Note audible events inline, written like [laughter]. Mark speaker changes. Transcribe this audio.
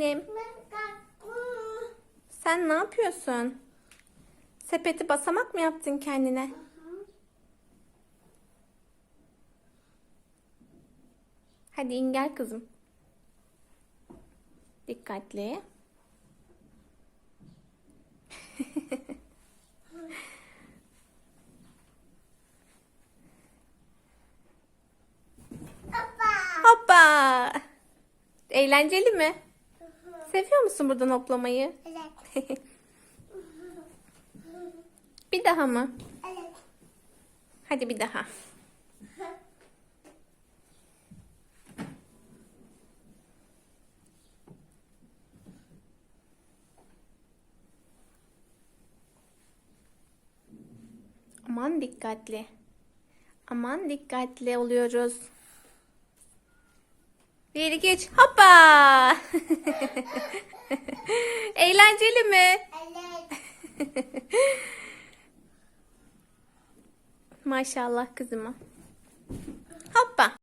Speaker 1: annem. Sen ne yapıyorsun? Sepeti basamak mı yaptın kendine? Hadi in gel kızım. Dikkatli. Hoppa! Eğlenceli mi? Seviyor musun buradan hoplamayı?
Speaker 2: Evet. [laughs]
Speaker 1: bir daha mı?
Speaker 2: Evet.
Speaker 1: Hadi bir daha. Aman dikkatli. Aman dikkatli oluyoruz. Bir iki üç hoppa. [laughs] Eğlenceli mi?
Speaker 2: Evet. [laughs]
Speaker 1: Maşallah kızıma. Hoppa.